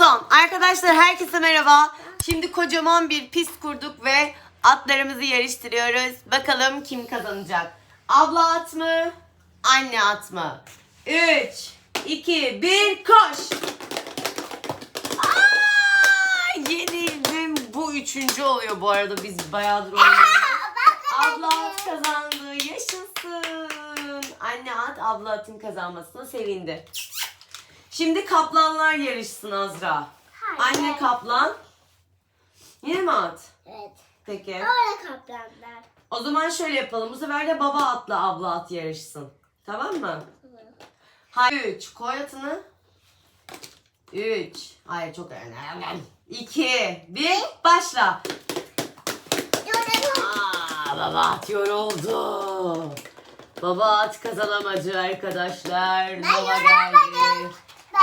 Suzan. Arkadaşlar herkese merhaba. Şimdi kocaman bir pist kurduk ve atlarımızı yarıştırıyoruz. Bakalım kim kazanacak? Abla at mı? Anne at mı? 3, 2, 1 koş. Aa, yenildim. Bu üçüncü oluyor bu arada. Biz bayağıdır oynuyoruz. Abla at kazandı. Yaşasın. Anne at abla atın kazanmasına sevindi. Şimdi kaplanlar yarışsın Azra. Hayır. Anne kaplan. Yine mi at? Evet. Peki. Öyle kaplanlar. O zaman şöyle yapalım. Bu sefer de baba atla abla at yarışsın. Tamam mı? Hayır. 3. Koy atını. 3. Hayır çok önemli. 2. 1. Başla. Aa, baba at yoruldu. Baba at kazanamadı arkadaşlar. Geldi. yorulmadım.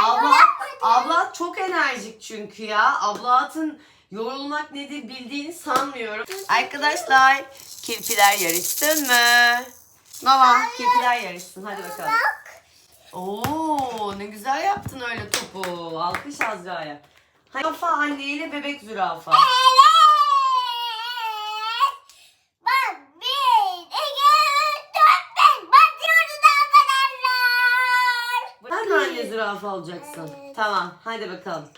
Abla, abla çok enerjik çünkü ya. Abla atın yorulmak nedir bildiğini sanmıyorum. Arkadaşlar kirpiler yarıştın mı? Baba kirpiler yarışsın hadi bakalım. Bak. Oo ne güzel yaptın öyle topu. Alkış Azra'ya. Zürafa anneyle bebek zürafa. Evet. Zürafa olacaksın? Evet. Tamam hadi bakalım.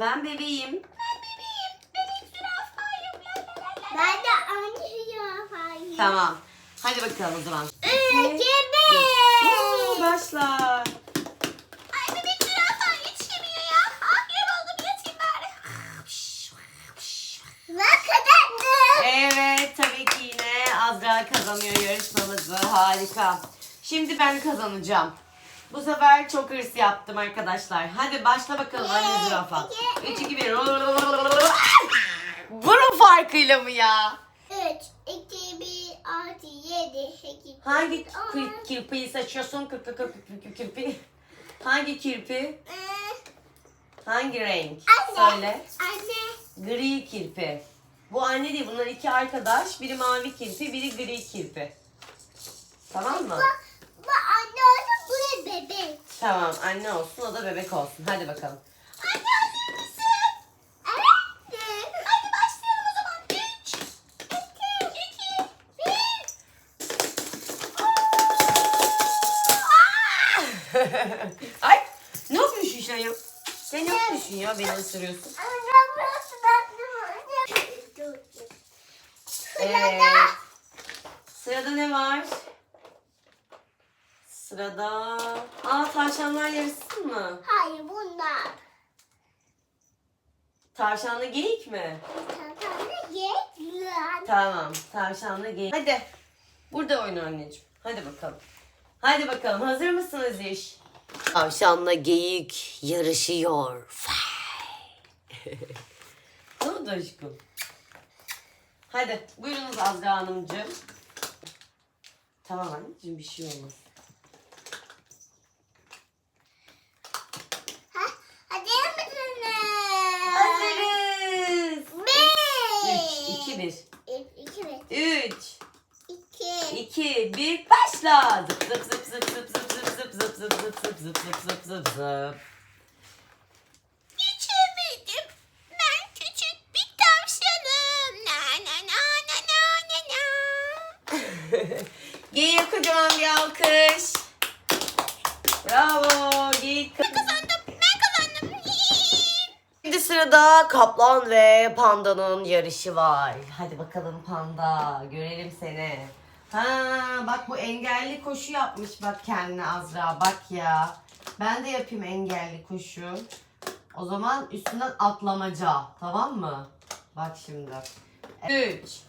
Ben bebeğim. Ben de anne zürafayım. Tamam. Hadi bakalım o zaman. Oo, bir. Başla. Ay bebek zürafa yetişemiyor ya. Ah yoruldum yatayım bari. Ben kazandım. Evet tabii ki yine Azra kazanıyor yarışmamızı. Harika. Şimdi ben kazanacağım. Bu sefer çok hırs yaptım arkadaşlar. Hadi başla bakalım anne zürafa. 3, 2, 1. Bunun farkıyla mı ya? 3, 2, 1, 6, 7, 8, Hangi 9, kir- kirpiyi seçiyorsun? Kırpı kırpı kırpı kirpi. Hangi kirpi? Hangi renk? Anne. Söyle. Anne. Gri kirpi. Bu anne değil. Bunlar iki arkadaş. Biri mavi kirpi, biri gri kirpi. Tamam mı? Bu, bu anne olsun, bu da bebek. Tamam. Anne olsun, o da bebek olsun. Hadi bakalım. Anne hazır mısın? Evet. Hadi başlayalım o zaman. 3, 2, 1. Ay! Ne yapıyorsun sen ya? Sen ne yapıyorsun ya? Beni ısırıyorsun. Evet. Sırada ne var? Sırada... Aa tavşanlar yarışsın mı? Hayır bunlar. Tavşanlı geyik mi? Tane gel. Tamam. Tavşanlı geyik. Hadi. Burada oyna anneciğim. Hadi bakalım. Hadi bakalım. Hazır mısınız iş? Tavşanla geyik yarışıyor. ne oldu aşkım? Hadi. Buyurunuz Azra Hanımcığım. Tamam anneciğim bir şey olmaz. Ha, hadi mısınız? Hazırız. 3, 2, 1. 1. 3, 2. 2, 1, başla. Zıp zıp zıp zıp zıp zıp zıp zıp zıp zıp zıp zıp zıp zıp zıp zıp zıp. Geçemedim. Ben küçük bir tavşanım. Na na na na na na na. Geyiğe kocaman bir alkış. Bravo. Geyik Kazandım. Ben kazandım. Şimdi sırada kaplan ve pandanın yarışı var. Hadi bakalım panda. Görelim seni. Ha bak bu engelli koşu yapmış bak kendine Azra bak ya. Ben de yapayım engelli koşu. O zaman üstünden atlamaca. Tamam mı? Bak şimdi. 3,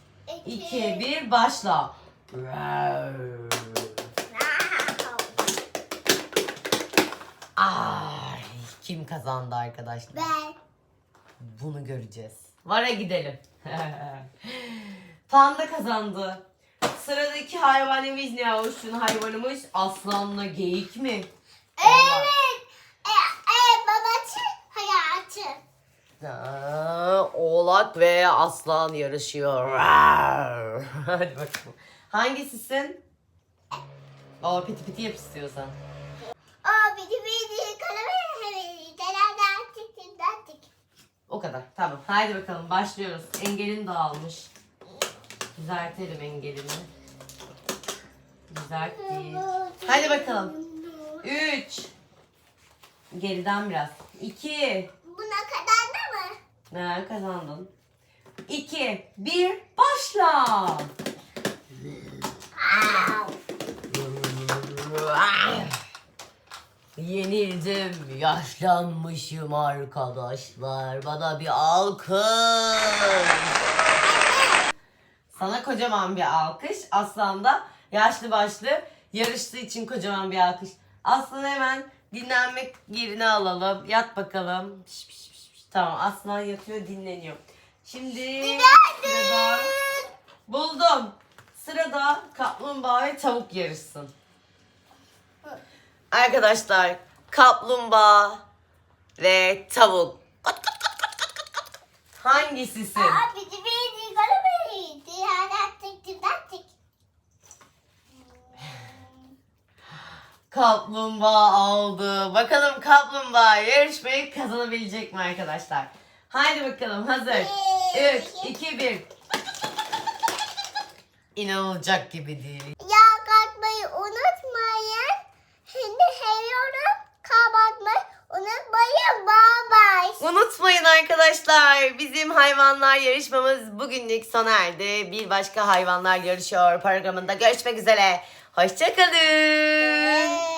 2, 1 başla. Ay, kim kazandı arkadaşlar? Ben. Bunu göreceğiz. Vara gidelim. Panda kazandı. Sıradaki hayvanımız ne olsun hayvanımız? Aslanla geyik mi? Evet. E, e, babacı hayatı. Aa, oğlak ve aslan yarışıyor. Rar. Hadi bakalım. Hangisisin? Aa piti piti yap istiyorsan. O bir bir kalemi O kadar. Tamam. Haydi bakalım başlıyoruz. Engelin dağılmış. Düzeltelim engelini. Düzelttik. Hadi bakalım. 3 Geriden biraz. 2 Buna kadar da mı? Ne kazandın? 2 1 başla. Yenildim, yaşlanmışım arkadaşlar. Bana bir alkış. Sana kocaman bir alkış. Aslan da yaşlı başlı yarıştığı için kocaman bir alkış. Aslan hemen dinlenmek yerine alalım. Yat bakalım. Piş, piş, piş, piş. Tamam aslan yatıyor dinleniyor. Şimdi sırada buldum. Sırada kaplumbağa ve tavuk yarışsın. Arkadaşlar kaplumbağa ve tavuk. Hangisisin? Aa, Kaplumbağa aldı. Bakalım kaplumbağa yarışmayı kazanabilecek mi arkadaşlar? Haydi bakalım hazır. 3, 2, 1. İnanılacak gibi değil. Ya kalkmayı unutmayın. Şimdi seviyorum. Kapatmayı unutmayın. Bye. Unutmayın arkadaşlar bizim hayvanlar yarışmamız bugünlük sona erdi. Bir başka hayvanlar yarışıyor programında görüşmek üzere. Hoşçakalın.